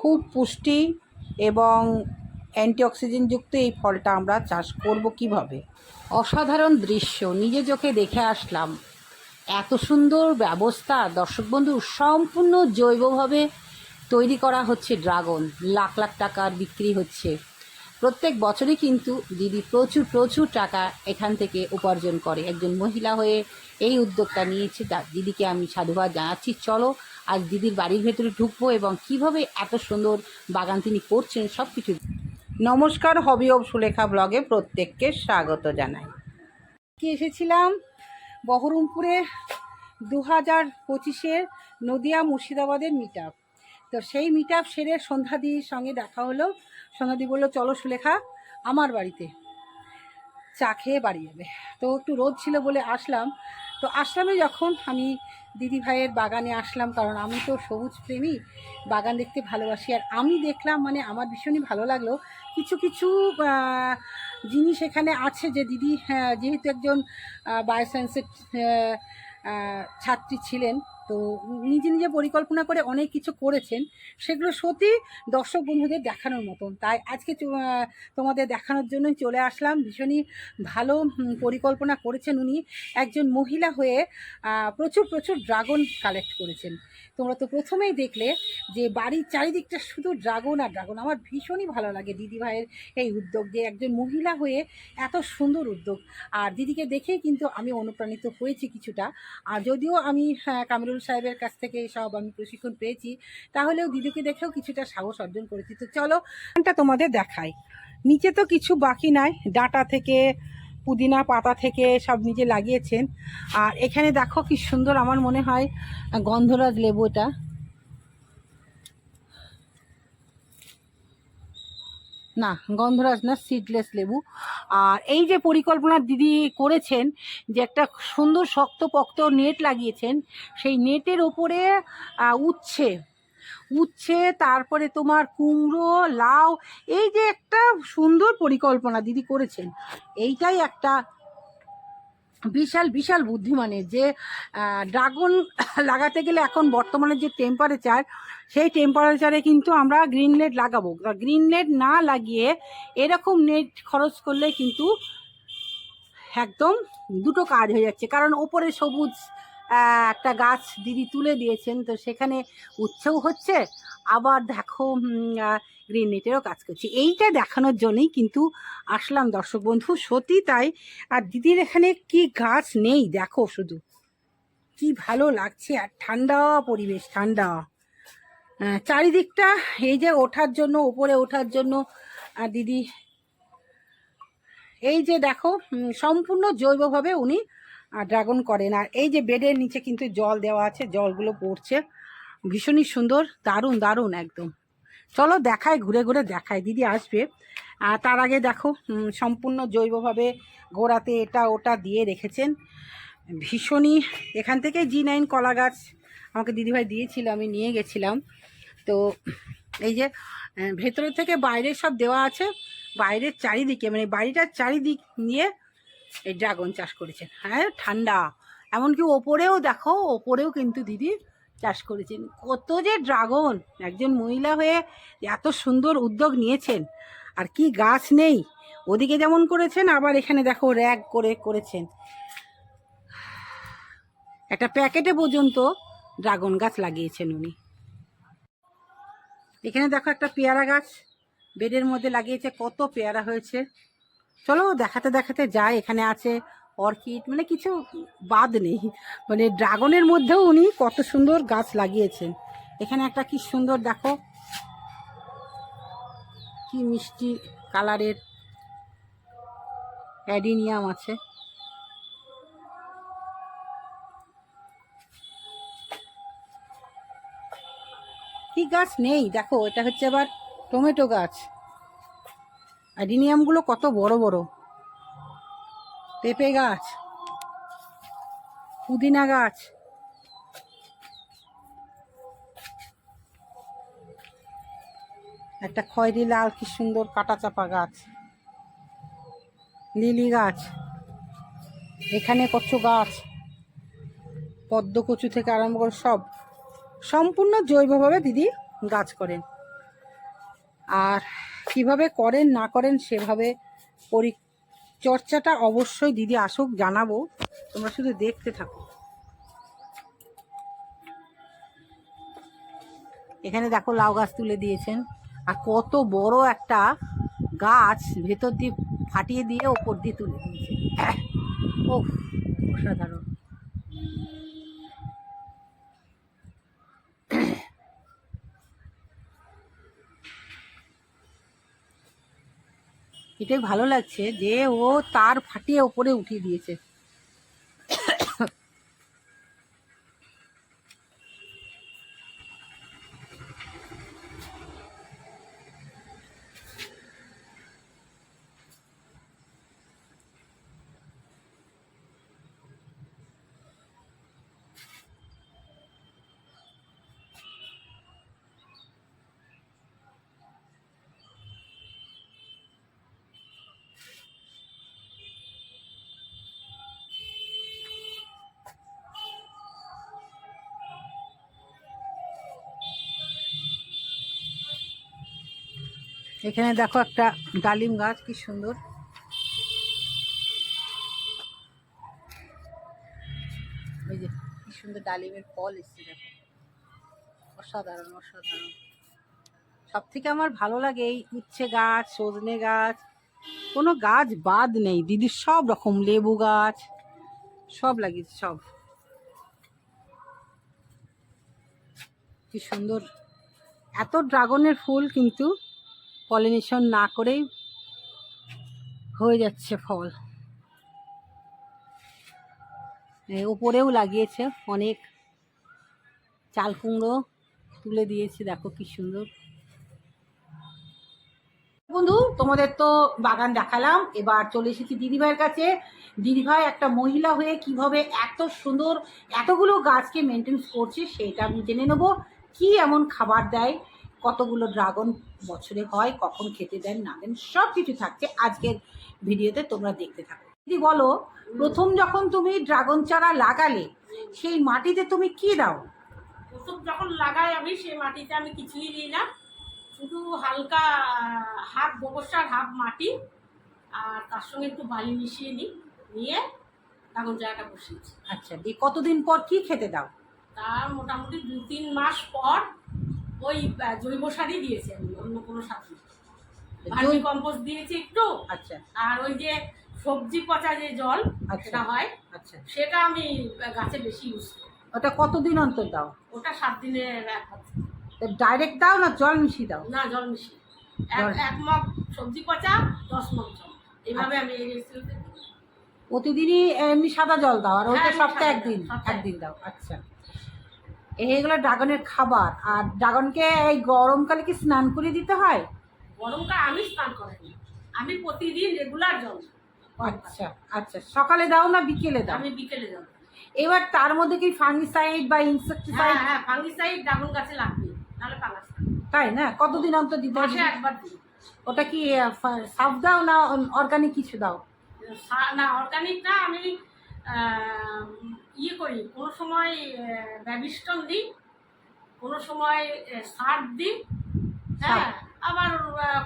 খুব পুষ্টি এবং অ্যান্টিঅক্সিজেনযুক্ত এই ফলটা আমরা চাষ করব কীভাবে? অসাধারণ দৃশ্য, নিজে চোখে দেখে আসলাম। এত সুন্দর ব্যবস্থা, দর্শক বন্ধু, সম্পূর্ণ জৈবভাবে তৈরি করা হচ্ছে ড্রাগন। লাখ লাখ টাকার বিক্রি হচ্ছে। প্রত্যেক বছরই কিন্তু দিদি প্রচুর প্রচুর টাকা এখান থেকে উপার্জন করে। একজন মহিলা হয়ে এই উদ্যোগটা নিয়েছে। দিদিকে আমি সাধুবাদ জানাচ্ছি। চলো আজ দিদির বাড়ির ভেতরে ঢুকবো এবং কীভাবে এত সুন্দর বাগান তিনি করছেন সব কিছু নমস্কার হবি অব সুলেখা ব্লগে প্রত্যেককে স্বাগত জানাই। কি এসেছিলাম বহরমপুরে দু হাজার পঁচিশের নদিয়া মুর্শিদাবাদের মিট তো সেই মিট আপ সেরে সন্ধ্যাদির সঙ্গে দেখা হলো। সন্ধ্যাদি বলল, চলো সুলেখা, আমার বাড়িতে চা খেয়ে বাড়ি যাবে। তো একটু রোদ ছিল বলে আসলাম। তো আসলামে যখন আমি দিদি ভাইয়ের বাগানে আসলাম কারণ আমি তো সবুজ প্রেমী বাগান দেখতে ভালোবাসি। আর আমি দেখলাম মানে আমার ভীষণই ভালো লাগল কিছু কিছু জিনিস এখানে আছে যে দিদি হ্যাঁ, যেহেতু একজন বায়োসায়েন্সের ছাত্রী ছিলেন, তো নিজে নিজে পরিকল্পনা করে অনেক কিছু করেছেন। সেগুলো সত্যি দর্শক বন্ধুদের দেখানোর মতন। তাই আজকে তোমাদের দেখানোর জন্য চলে আসলাম। ভীষণই ভালো পরিকল্পনা করেছেন উনি। একজন মহিলা হয়ে প্রচুর প্রচুর ড্রাগন কালেক্ট করেছেন। তোমরা তো প্রথমেই দেখলে যে বাড়ির চারিদিকটা শুধু ড্রাগন আর ড্রাগন। আমার ভীষণই ভালো লাগে দিদি ভাইয়ের এই উদ্যোগ যে একজন মহিলা হয়ে এত সুন্দর উদ্যোগ। আর দিদিকে দেখেই কিন্তু আমি অনুপ্রাণিত হয়েছি কিছুটা। আর যদিও আমি হ্যাঁ, কামরুল সাহেবের কাছ থেকে সব আমি প্রশিক্ষণ পেয়েছি তাহলেও দিদিকে দেখেও কিছুটা সাহস অর্জন করেছি। তো চলো তোমাদের দেখাই। নিচে তো কিছু বাকি নাই। ডাটা থেকে পুদিনা পাতা থেকে সব নিজে লাগিয়েছেন। আর এখানে দেখো কি সুন্দর আমার মনে হয়, গন্ধরাজ লেবু এটা। না, গন্ধরাজ না সিডলেস লেবু। আর এই যে পরিকল্পনা দিদি করেছেন যে একটা সুন্দর শক্তপোক্ত নেট লাগিয়েছেন, সেই নেটের ওপরে উচ্ছে উচ্ছে তারপরে তোমার কুমড়ো, লাউ, এই যে একটা সুন্দর পরিকল্পনা দিদি করেছেন। এইটাই একটা বিশাল বিশাল বুদ্ধিমানের যে ড্রাগন লাগাতে গেলে এখন বর্তমানে যে টেম্পারেচার সেই টেম্পারেচারে কিন্তু আমরা গ্রিন নেট লাগাবো। গ্রিন নেট না লাগিয়ে এরকম নেট খরচ করলে কিন্তু একদম দুটো কাজ হয়ে যাচ্ছে। কারণ ওপরে সবুজ একটা গাছ দিদি তুলে দিয়েছেন, তো সেখানে উচ্ছেও হচ্ছে। আবার দেখো গ্রিন নেটেরও কাজ করছে। এইটা দেখানোর জন্যই কিন্তু আসলাম দর্শক বন্ধু, সত্যি তাই। আর দিদির এখানে কি গাছ নেই, দেখো শুধু। কি ভালো লাগছে, আর ঠান্ডা পরিবেশ, ঠান্ডা। চারিদিকটা এই যে ওঠার জন্য ওপরে ওঠার জন্য, আর দিদি এই যে দেখো সম্পূর্ণ জৈবভাবে উনি ড্রাগন করেন। আর এই যে বেডের নিচে কিন্তু জল দেওয়া আছে জলগুলো পড়ছে। ভীষণই সুন্দর দারুণ দারুণ একদম। চলো দেখায় ঘুরে ঘুরে দেখায় দিদি আসবে। আর তার আগে দেখো সম্পূর্ণ জৈবভাবে গোড়াতে এটা ওটা দিয়ে রেখেছেন। ভীষণই এখান থেকে জি নাইন কলা গাছ আমাকে দিদিভাই দিয়েছিল আমি নিয়ে গেছিলাম। তো এই যে আহ, ভেতরে থেকে বাইরে সব দেওয়া আছে। বাইরের চারিদিকে মানে বাড়িটার চারিদিক নিয়ে এই ড্রাগন চাষ করেছেন। হ্যাঁ ঠান্ডা। এমনকি ওপরেও দেখো, ওপরেও কিন্তু দিদি চাষ করেছেন। কত যে ড্রাগন একজন মহিলা হয়ে এত সুন্দর উদ্যোগ নিয়েছেন, আর কি গাছ নেই। ওদিকে যেমন করেছেন, আবার এখানে দেখো র্যাক করে করেছেন। একটা প্যাকেটে পর্যন্ত ড্রাগন গাছ লাগিয়েছেন উনি। এখানে দেখো একটা পেয়ারা গাছ। বেডের মধ্যে লাগিয়েছে, কত পেয়ারা হয়েছে। চলো দেখাতে দেখাতে যায় এখানে আছে অর্কিড মানে কিছু বাদ নেই। মানে ড্রাগনের মধ্যেও উনি কত সুন্দর গাছ লাগিয়েছেন। এখানে একটা কি সুন্দর, দেখো। কি মিষ্টি কালারের অ্যাডিনিয়াম আছে। কি গাছ নেই, দেখো, এটা হচ্ছে আবার টমেটো গাছ। অ্যাডিনিয়ামগুলো কত বড় বড়। পেঁপে গাছ। পুদিনা গাছ। একটা খয়েরি লাল কি সুন্দর কাটা চাপা গাছ। লিলি গাছ। এখানে কচু গাছ। পদ্ম কচু থেকে আরম্ভ করে সব। সম্পূর্ণ জৈবভাবে দিদি গাছ করেন। আর কীভাবে করেন, না করেন সেভাবে পরিচর্যাটা অবশ্যই দিদি আসুক, জানাব। তোমরা শুধু দেখতে থাকো। এখানে দেখো লাউ গাছ তুলে দিয়েছেন। আর কত বড় একটা গাছ ভেতর দিয়ে ফাটিয়ে দিয়ে ওপর দিয়ে তুলে দিয়েছে ও অসাধারণ। এটাই ভালো লাগছে যে ও তার ফাটিয়ে ওপরে উঠিয়ে দিয়েছে। এখানে দেখো একটা ডালিম গাছ, কি সুন্দর। ওই যে কি সুন্দর ডালিমের ফল এসছে, দেখো। অসাধারণ অসাধারণ। সব থেকে আমার ভালো লাগে এই উচ্ছে গাছ, সজনে গাছ। কোনো গাছ বাদ নেই দিদির সব রকম, লেবু গাছ, সব লাগিয়েছে, সব। কি সুন্দর। এত ড্রাগনের ফুল কিন্তু পলিনেশন না করেই হয়ে যাচ্ছে ফল। এ, উপরেও লাগিয়েছে অনেক। চাল কুমড়ো তুলে দিয়েছে দেখো কি সুন্দর। বন্ধু তোমাদের তো বাগান দেখালাম। এবার চলে এসেছি দিদিভাইয়ের কাছে। দিদিভাই একটা মহিলা হয়ে কীভাবে এত সুন্দর এতগুলো গাছকে মেনটেন্স করছে সেটা আমি জেনে নেব। কি এমন খাবার দেয়? কতগুলো ড্রাগন বছরে হয় কখন খেতে দেন না দেন সব কিছু থাকছে আজকের ভিডিওতে তোমরা দেখতে থাকো। যদি বলো প্রথম যখন তুমি ড্রাগন চারা লাগালে সেই মাটিতে তুমি কি দাও? প্রথম যখন লাগাই আমি সেই মাটিতে আমি কিছুই দিই না। শুধু হালকা হাফ গোবর সার হাফ মাটি আর তার সঙ্গে একটু বালি মিশিয়ে নিই নিয়ে তখন চারাটা বসিয়েছি। আচ্ছা দিয়ে কতদিন পর কি খেতে দাও? তার মোটামুটি দু তিন মাস পর ওই জৈব সারই দিয়েছি আমি অন্য কোনো সার ভার্মি কম্পোস্ট দিয়েছি একটু আচ্ছা। আর ওই যে সবজি পচা যে জল আচ্ছা। সেটা হয় আচ্ছা। সেটা আমি গাছে বেশি ইউজ করি। ওটা কতদিন অন্তর দাও? ওটা সাত দিনের ডাইরেক্ট দাও না জল মিশিয়ে দাও? না জল মিশিয়ে। এক এক মগ সবজি পচা দশ মগ জল। এইভাবে আচ্ছা। আমি প্রতিদিনই এমনি সাদা জল দাও আর ওইটা হ্যাঁ, সপ্তাহে একদিন একদিন দাও। আচ্ছা। এইগুলো ড্রাগনের খাবার। আর ড্রাগনকে এই গরমকালে কি স্নান করে দিতে হয়? গরমকাল আমি স্নান করাই। আমি প্রতিদিন রেগুলার জল। আচ্ছা আচ্ছা। সকালে দাও না বিকেলে দাও? আমি বিকেলে দাও এবার তার মধ্যে কি ফাঙ্গিসাইড বা হ্যাঁ হ্যাঁ ফাঙ্গিসাইড ড্রাগন গাছে লাগবে নাহলে পালাস তাই না? কতদিন অন্তর দিতে মাসে একবার দিই। ওটা কি সাফ দাও না অর্গানিক কিছু দাও? না অর্গানিক না আমি ইয়ে করি কোনো সময় ব্যবিষ্টন দিই কোনো সময় সার দিই হ্যাঁ আবার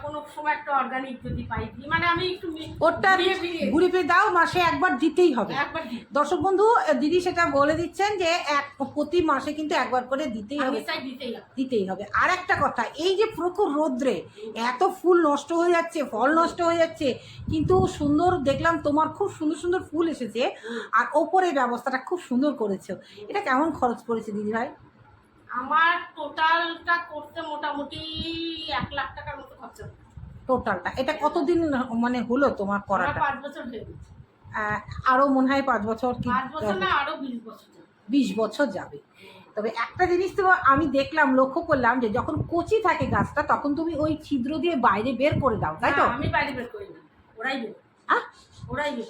কোনো সময় একটা অর্গানিক যদি পাই মানে আমি একটু ঘুরিয়ে ঘুরে ফিরে দাও মাসে একবার দিতেই হবে। একবার দর্শক বন্ধু দিদি সেটা বলে দিচ্ছেন যে এক প্রতি মাসে কিন্তু একবার করে দিতেই হবে। দিতেই হবে। আর একটা কথা এই যে প্রখর রোদ্রে এত ফুল নষ্ট হয়ে যাচ্ছে ফল নষ্ট হয়ে যাচ্ছে কিন্তু সুন্দর দেখলাম তোমার খুব সুন্দর সুন্দর ফুল এসেছে আর ওপরে ব্যবস্থাটা খুব সুন্দর করেছ। এটা কেমন খরচ পড়েছে দিদি ভাই? আমার টোটালটা করতে মোটামুটি এক লাখ টাকার মতো খরচা টোটালটা এটা কতদিন মানে হলো তোমার করাটা? পাঁচ বছর হয়ে গেছে। আরও মনে হয় পাঁচ বছর কি পাঁচ বছর না আরও বিশ বছর যাবে। বিশ বছর যাবে। তবে একটা জিনিস তো আমি দেখলাম লক্ষ্য করলাম যে যখন কচি থাকে গাছটা তখন তুমি ওই ছিদ্র দিয়ে বাইরে বের করে দাও তাই তো? আমি বাইরে বের করি না। ওরাই বের ওরাই বের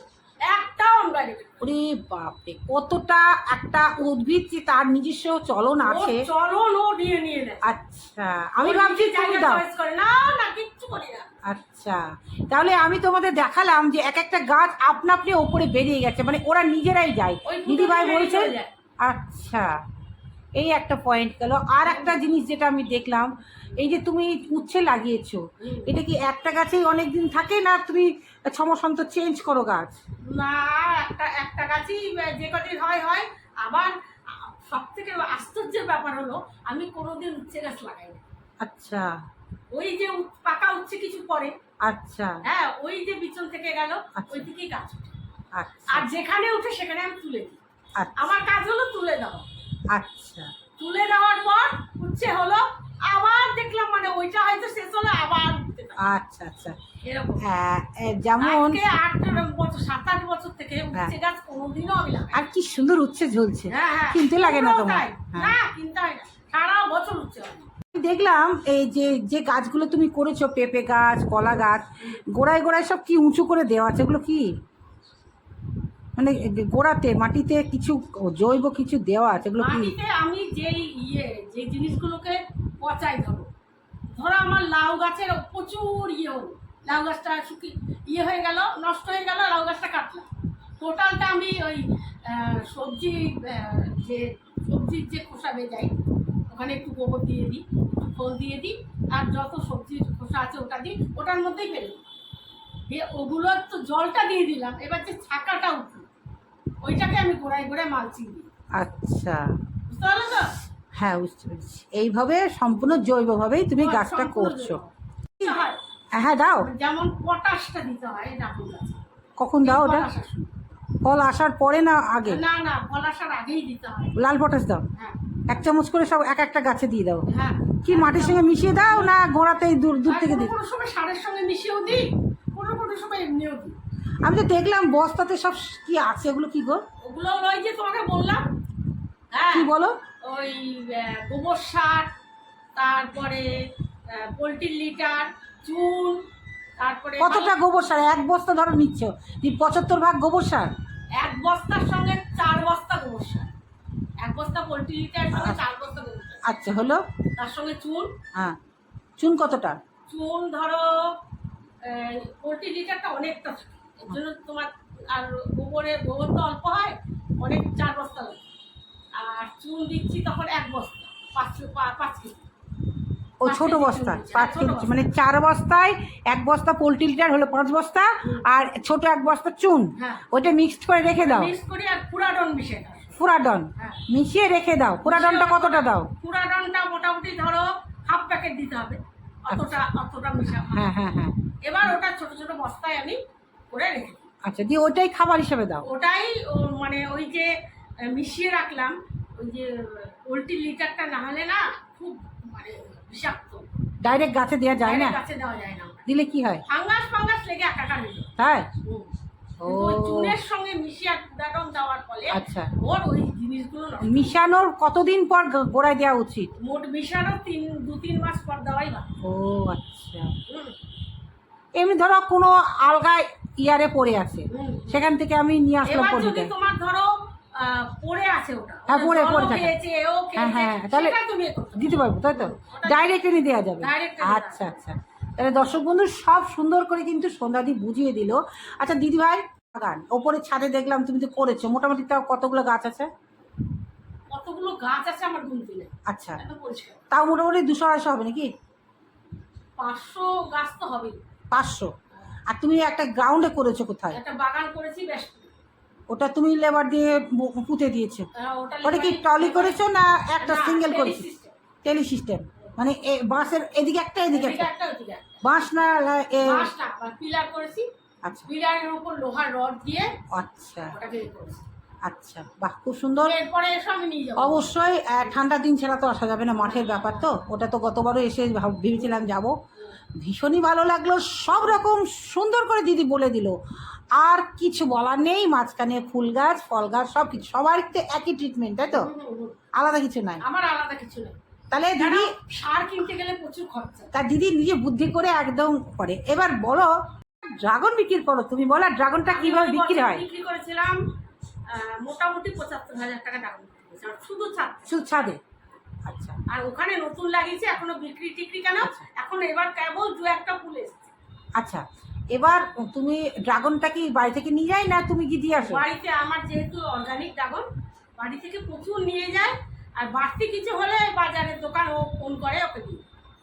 একটাও আমি বাইরে বের করি না। ওরে বাপরে কতটা একটা উদ্ভিদ যে তার নিজস্ব চলন আছে। চলন ও নিয়ে নিয়ে নেয়। আচ্ছা আমি ভাবছি তুমি দাও। না না কিচ্ছু করি না। আচ্ছা তাহলে আমি তোমাদের দেখালাম যে এক একটা গাছ আপনা আপনি ওপরে বেরিয়ে গেছে মানে ওরা নিজেরাই যায়। দিদিভাই বলছে। আচ্ছা। এই একটা পয়েন্ট গেল। আর একটা জিনিস যেটা আমি দেখলাম এই যে তুমি উচ্ছে লাগিয়েছো এটা কি একটা গাছেই অনেক দিন থাকে না তুমি ছ মাস অন্তর চেঞ্জ করো গাছ? না একটা একটা গাছই যে কদিন হয় হয়। আবার সব থেকে আশ্চর্যের ব্যাপার হলো আমি কোনোদিন উচ্ছে গাছ লাগাই না আচ্ছা। ওই যে পাকা উচ্ছে কিছু পরে আচ্ছা। হ্যাঁ ওই যে বিচল থেকে গেল আচ্ছা। ওই থেকেই গাছ। আচ্ছা। আর যেখানে উঠে সেখানে আমি তুলে দিই। আচ্ছা। আমার কাজ হলো তুলে দেওয়া। আচ্ছা। তুলে দেওয়ার পর উচ্ছে হলো আবার দেখলাম মানে ওইটা হয়তো শেষ হলো আবার আচ্ছা আচ্ছা। এরকম। হ্যাঁ, যেমন আট বছর সাত আট বছর থেকে উচ্ছে গাছ কোনোদিনও আমি লাগাই আর কি সুন্দর উচ্ছে ঝুলছে। হ্যাঁ হ্যাঁ। কিনতে লাগে না তোমার হ্যাঁ। না কিনতে হয় না। সারা বছর উচ্ছে দেখলাম এই যে যে গাছগুলো তুমি করেছ পেঁপে গাছ কলা গাছ গোড়ায় গোড়ায় সব কি উঁচু করে দেওয়া আছে? এগুলো কি? মানে গোড়াতে, মাটিতে কিছু জৈব কিছু দেওয়া আছে, এগুলো কি? আমি যেই ইয়ে যে জিনিসগুলোকে পচাই ধরো। ধরো আমার লাউ গাছের প্রচুর ইয়ে হলো। লাউ গাছটা শুকি ইয়ে হয়ে গেল, নষ্ট হয়ে গেল, লাউ গাছটা কাটলাম। টোটালটা আমি ওই সবজি যে সবজির যে খোসা বেজাই, ওখানে একটু গোবর দিয়ে দিই, একটু ফল দিয়ে দিই, আর যত সবজির খোসা আছে ওটা দিই, ওটার মধ্যেই ফেলে দিয়ে ওগুলো তো জলটা দিয়ে দিলাম, এবার যে ছাকাটা উঠল। ওইটাকে আমি গোড়ায় গোড়ায় মালচিং দিই আচ্ছা। বুঝতে পারল তো? হ্যাঁ বুঝতে পেরেছি। এইভাবে সম্পূর্ণ জৈবভাবেই তুমি গাছটা করছ। হ্যাঁ। দাও। যেমন পটাশটা দিতে হয় ডাকুর গাছে। কখন দাও ওটা? ফল আসার পরে না আগে? না না ফল আসার আগেই দিতে হয়। লাল পটাশ দাও। হ্যাঁ। এক চামচ করে সব এক একটা গাছে দিয়ে দাও। হ্যাঁ। কি মাটির সঙ্গে মিশিয়ে দাও না গোড়াতেই দূর দূর থেকে দিই? কোনো সময় সারের সঙ্গে মিশিয়েও দিই কোনো কোনো সময় এমনিও দিই। আমি তো দেখলাম বস্তাতে সব কি আছে ওগুলো কি গো? ওগুলো ওই যে তোমাকে বললাম। হ্যাঁ কি বলো? ওই গোবর সার তারপরে পোলট্রির লিটার চুন তারপরে কতটা গোবর সার? এক বস্তা ধরো নিচ্ছ। পঁচাত্তর ভাগ গোবর সার? এক বস্তার সঙ্গে চার বস্তা গোবর সার। এক বস্তা পোলট্রি লিটার সঙ্গে চার বস্তা গোবর সার। আচ্ছা হলো? তার সঙ্গে চুন। হ্যাঁ। চুন কতটা? চুন ধরো পোলট্রি লিটারটা অনেকটা থাকে এর জন্য তোমার আর গোবরে গোবর তো অল্প হয় অনেক চার বস্তা লাগে। আর চুন দিচ্ছি তখন এক বস্তা পাঁচ পা- পাঁচ কেজি। ও ছোট বস্তা পাঁচ কেজি মানে চার বস্তায় এক বস্তা পোলট্রি লিটার হলো পাঁচ বস্তা আর ছোট এক বস্তা চুন। হ্যাঁ। ওইটা মিক্সড করে রেখে দাও। মিক্স করি আর পুরাডন মিশে দাও। পুরাডন হ্যাঁ। মিশিয়ে রেখে দাও। পুরাডনটা কতটা দাও? পুরাডনটা মোটামুটি ধরো হাফ প্যাকেট দিতে হবে। অতটা অতটা মিশা হ্যাঁ হ্যাঁ হ্যাঁ। এবার ওটা ছোট ছোট বস্তায় আমি করে রেখে দিই। আচ্ছা দিয়ে ওইটাই খাবার হিসেবে দাও। ওটাই মানে ওই যে মিশিয়ে রাখলাম। ওই যে পোলট্রি লিটারটা না হলে না খুব মানে বিষাক্ত। ডাইরেক্ট গাছে দেওয়া যায় না? কাছে দেওয়া যায় না দিলে কি হয়? ফাঙ্গাস ফাঙ্গাস লেগে একাকার হয়ে যায়। তাই? ও। চুনের সঙ্গে মিশিয়ে পুরাডন দেওয়ার ফলে আচ্ছা। ওর ওই জিনিসগুলো মিশানোর কতদিন পর গোড়ায় দেওয়া উচিত? মোট মিশানো তিন দু তিন মাস পর দেওয়াই ভালো। ও আচ্ছা। এমনি ধরো কোনো আলগা ইয়ারে পড়ে আছে সেখান থেকে আমি নিয়ে আসলাম এবার তোমার ধরো পড়ে আছে ওটা হ্যাঁ, পড়ে- পড়ে থাকে। হ্যাঁ, হ্যাঁ, তাহলে করতে পারো। দিতে পারব তাই তো? ডাইরেক্ট এনে দেওয়া যাবে। আচ্ছা আচ্ছা। তাহলে দর্শক বন্ধু সব সুন্দর করে কিন্তু সন্ধ্যাদি বুঝিয়ে দিল। আচ্ছা দিদি ভাই বাগান ওপরে ছাদে দেখলাম তুমি তো করেছ মোটামুটি তাও কতগুলো গাছ আছে? কতগুলো গাছ আছে আমার গুনতে আচ্ছা। তাও মোটামুটি দুশো আড়াইশো হবে নাকি? পাঁচশো গাছ তো হবেই। পাঁচশো। আর তুমি একটা গ্রাউন্ডে করেছ কোথায়? একটা বাগান করেছি বেশ। ওটা তুমি লেবার দিয়ে পুঁতে দিয়েছ। ওটা ওটা কি টলি করেছ না একটা সিঙ্গেল করেছ? টেলি সিস্টেম মানে বাঁশের এদিকে একটা এদিকে একটা। বাঁশ না পিলার করেছি। আচ্ছা। পিলারের উপর লোহার রড দিয়ে আচ্ছা। ওটাকে করেছি। আচ্ছা বাহ খুব সুন্দর। এরপরে এসে আমি নিয়ে যাব। অবশ্যই আহ, ঠান্ডার দিন ছাড়া তো আসা যাবে না মাঠের ব্যাপার তো। ওটা তো গতবারও এসে ভাব- ভেবেছিলাম যাব। ভীষণই ভালো লাগল সব রকম সুন্দর করে দিদি বলে দিল। আর কিছু বলার নেই মাঝখানে ফুল গাছ ফল গাছ সব কিছু। সবার তো একই ট্রিটমেন্ট তাই তো। আলাদা কিছু নাই। আমার আলাদা কিছু নেই। তাহলে দিদি সার কিনতে গেলে প্রচুর খরচা। তার দিদি নিজে বুদ্ধি করে একদম করে। এবার বলো ড্রাগন বিক্রি করো। তুমি বলো ড্রাগনটা কীভাবে বিক্রি হয়? বিক্রি করেছিলাম মোটামুটি পঁচাত্তর হাজার টাকা ডাউন শুধু ছাদ। শুধু ছাদে? আর ওখানে নতুন লাগিয়েছে এখনও বিক্রি টিক্রি কেন? আচ্ছা। এখন এবার কেবল দু একটা ফুল এসছে। আচ্ছা এবার তুমি ড্রাগনটা কি বাড়ি থেকে নিয়ে যাই না তুমি কি দিয়ে আসো? বাড়িতে আমার যেহেতু অর্গানিক ড্রাগন বাড়ি থেকে প্রচুর নিয়ে যায় আর বাড়তি কিছু হলে বাজারের দোকান ও ফোন করে ওকে দিই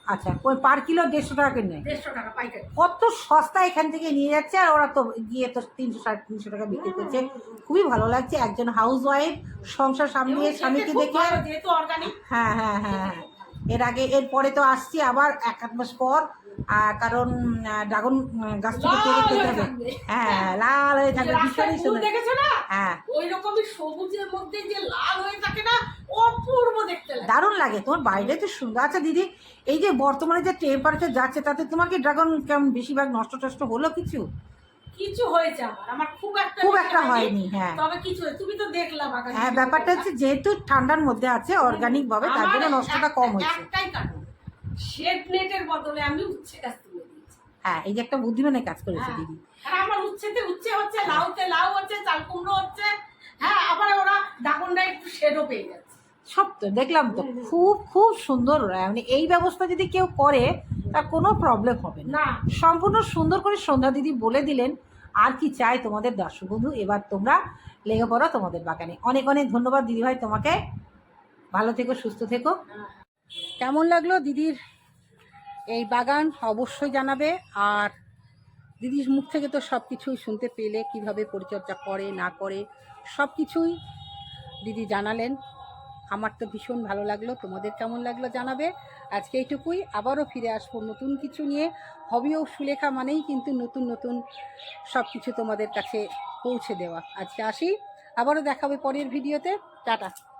আচ্ছা ওই পার কিলো দেড়শো টাকা করে নেয়? দেড়শো টাকা পাইকারি। কত সস্তা এখান থেকে নিয়ে যাচ্ছে আর ওরা তো গিয়ে তো তিনশো সাড়ে তিনশো টাকা বিক্রি করছে। খুবই ভালো লাগছে একজন হাউস ওয়াইফ সংসার সামলিয়ে এবং স্বামীকে দেখে। হ্যাঁ হ্যাঁ হ্যাঁ হ্যাঁ। এর আগে এরপরে তো আসছি আবার এক আধ মাস পর কারণ ড্রাগন গাছ থেকে পেরে খেতে হবে। হ্যাঁ লাল হয়ে থাকবে ভীষণই সুন্দর। হ্যাঁ। ওই রকমই সবুজের মধ্যে যে লাল হয়ে থাকে না অপূর্ব দেখতে লাগে। দারুণ লাগে। তোমার বাইরে তো সুন্দর। আচ্ছা দিদি এই যে বর্তমানে যে টেম্পারেচার যাচ্ছে তাতে তোমার কি ড্রাগন কেমন বেশিরভাগ নষ্ট টষ্ট হলো কিছু? কিছু হয়েছে আমার। আমার খুব একটা খুব একটা হয়নি হ্যাঁ। তবে কিছু তুমি তো দেখলা বাগানে হ্যাঁ ব্যাপারটা হচ্ছে যেহেতু ঠান্ডার মধ্যে আছে অর্গানিক ভাবে তার জন্য নষ্টটা কম হয়েছে। একটাই কারণ। শেড নেটের বদলে আমি উচ্ছে গাছ তুলে দিয়েছি। হ্যাঁ এই যে একটা বুদ্ধিমানের কাজ করেছে হ্যাঁ। দিদি। আর আমার উচ্ছেতে উচ্ছে হচ্ছে লাউতে লাউ হচ্ছে চাল কুমড়ো হচ্ছে। হ্যাঁ আবার ওরা ডাকনটা একটু শেডও পেয়ে যাচ্ছে। সব তো দেখলাম তো খুব খুব সুন্দর মানে এই ব্যবস্থা যদি কেউ করে তার কোনো প্রবলেম হবে না। সম্পূর্ণ সুন্দর করে সন্ধ্যা দিদি বলে দিলেন আর কি চাই তোমাদের দর্শক বন্ধু? এবার তোমরা লেগে পড়ো তোমাদের বাগানে। অনেক অনেক ধন্যবাদ দিদিভাই তোমাকে। ভালো থেকো সুস্থ থেকো। হ্যাঁ। কেমন লাগল দিদির এই বাগান অবশ্যই জানাবে। আর দিদির মুখ থেকে তো সব কিছুই শুনতে পেলে, কীভাবে পরিচর্যা করে, না করে সব কিছুই দিদি জানালেন। আমার তো ভীষণ ভালো লাগল, তোমাদের কেমন লাগল জানাবে। আজকে এইটুকুই, আবারও ফিরে আসব নতুন কিছু নিয়ে। হবি সুলেখা মানেই কিন্তু নতুন নতুন সব কিছু তোমাদের কাছে পৌঁছে দেওয়া। আজকে আসি, আবারও দেখাবে পরের ভিডিওতে। টাটা।